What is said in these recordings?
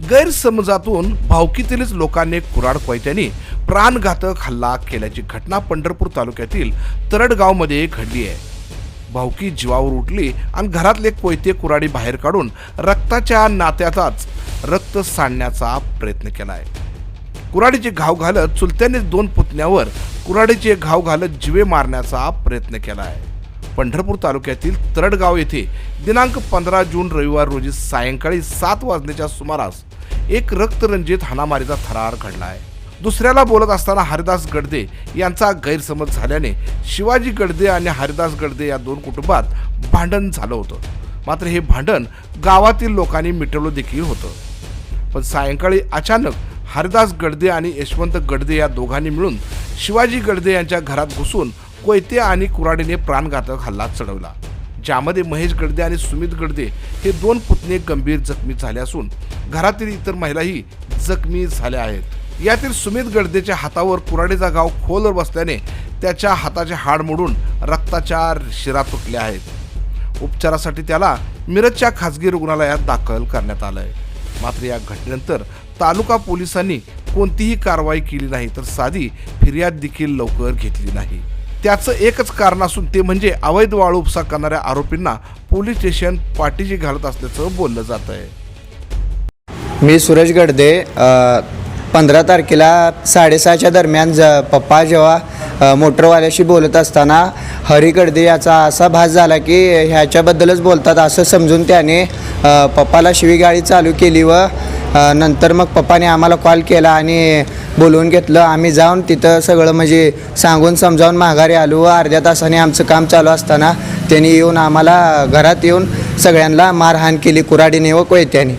गैरसमजातून भावकीतीलच लोकांनी कुराड कोयत्यांनी प्राणघातक हल्ला केल्याची घटना पंढरपूर तालुक्यातील तरडगावमध्ये घडली आहे. भावकी जीवावर उठली आणि घरातले कोयते कुराडी बाहेर काढून रक्ताच्या नात्याचाच रक्त सांडण्याचा प्रयत्न केलाय. कुराडीचे घाव घालत चुलत्याने दोन पुतण्यावर कुराडीचे घाव घालत जिवे मारण्याचा प्रयत्न केला आहे पंढरपूर तालुक्यातील तरडगाव येथे दिनांक पंधरा जून रविवार रोजी सायंकाळी सात वाजण्याच्या सुमारास एक रक्तरंजित हाणामारीचा थरार घडला आहे. दुसऱ्याला बोलत असताना हरिदास गडदे यांचा गैरसमज झाल्याने शिवाजी गडदे आणि हरिदास गडदे या दोन कुटुंबात भांडण झालं होतं. मात्र हे भांडण गावातील लोकांनी मिटवलं देखील होतं. पण सायंकाळी अचानक हरिदास गडदे आणि यशवंत गडदे या दोघांनी मिळून शिवाजी गडदे यांच्या घरात घुसून कोयते आणि कुराडीने प्राणघातक हल्ला चढवला ज्यामध्ये महेश गडदे आणि सुमित गडदे हे दोन पुतणे गंभीर जखमी झाले असून घरातील इतर महिलाही जखमी झाल्या आहेत. यातील सुमित गडदेच्या हातावर कुराडीचा गाव खोलवर बसल्याने त्याच्या हाताचे हाड मोडून रक्ताच्या शिरा तुटल्या आहेत. उपचारासाठी त्याला मिरजच्या खासगी रुग्णालयात दाखल करण्यात आलंय. मात्र या घटनेनंतर तालुका पोलिसांनी कोणतीही कारवाई केली नाही तर साधी फिर्याद देखील लवकर घेतली नाही. त्याचं एकच कारण असून ते म्हणजे अवैध वाळू उपसा करणाऱ्या आरोपींना पोलीस स्टेशन पाठीशी घालत असल्याचं बोललं जात आहे. मी सूरज गडदे पंधरा तारखेला साडेसहाच्या दरम्यान ज पप्पा जेव्हा मोटरवाल्याशी बोलत असताना हरी गडदे याचा असा भास झाला की ह्याच्याबद्दलच बोलतात असं समजून त्याने पप्पाला पप्पाला शिवीगाळी चालू केली व नंतर मग पप्पाने आम्हाला कॉल केला आणि बोलवून घेतलं. आम्ही जाऊन तिथं सगळं म्हणजे सांगून समजावून माघारी आलो. व अर्ध्या तासाने आमचं काम चालू असताना त्यांनी येऊन आम्हाला घरात येऊन सगळ्यांना मारहाण केली. कुराडीने व कोयत्याने.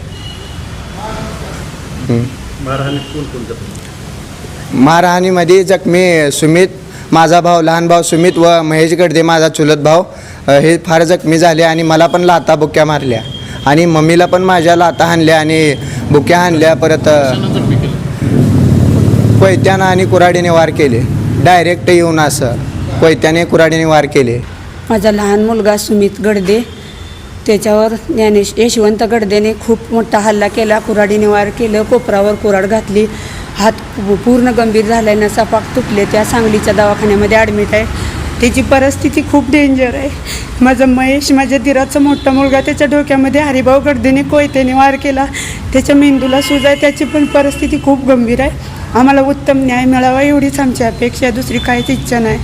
मारहाणीमध्ये जखमी सुमित माझा भाऊ लहान भाऊ सुमित व महेश गडदे माझा चुलत भाऊ. हे फार जखमी झाले आणि मला पण लाता बुक्या मारल्या. आणि मम्मीला पण माझ्या लाता हाणल्या आणि बुक्या हाणल्या. परत कोयत्यानं आणि कुराडीने वार केले. डायरेक्ट येऊन असं कोयत्याने कुराडीने वार केले. माझा लहान मुलगा सुमित गडदे. त्याच्यावर ज्ञानेश यशवंत गडदेने खूप मोठा हल्ला केला. कुराडीने वार केलं कोपरावर कुराड घातली. हात पूर्ण गंभीर झाल्यानं नसापाक तुटले. त्या सांगलीच्या दवाखान्यामध्ये ॲडमिट आहे. त्याची परिस्थिती खूप डेंजर आहे. माझा महेश माझ्या दिराचा मोठा मुलगा त्याच्या डोक्यामध्ये हरिभाऊ गडदेने कोयत्याने वार केला. त्याच्या मेंदूला सूज आहे त्याची पण परिस्थिती खूप गंभीर आहे. आम्हाला उत्तम न्याय मिळावा एवढीच आमची अपेक्षा दुसरी काहीच इच्छा नाही.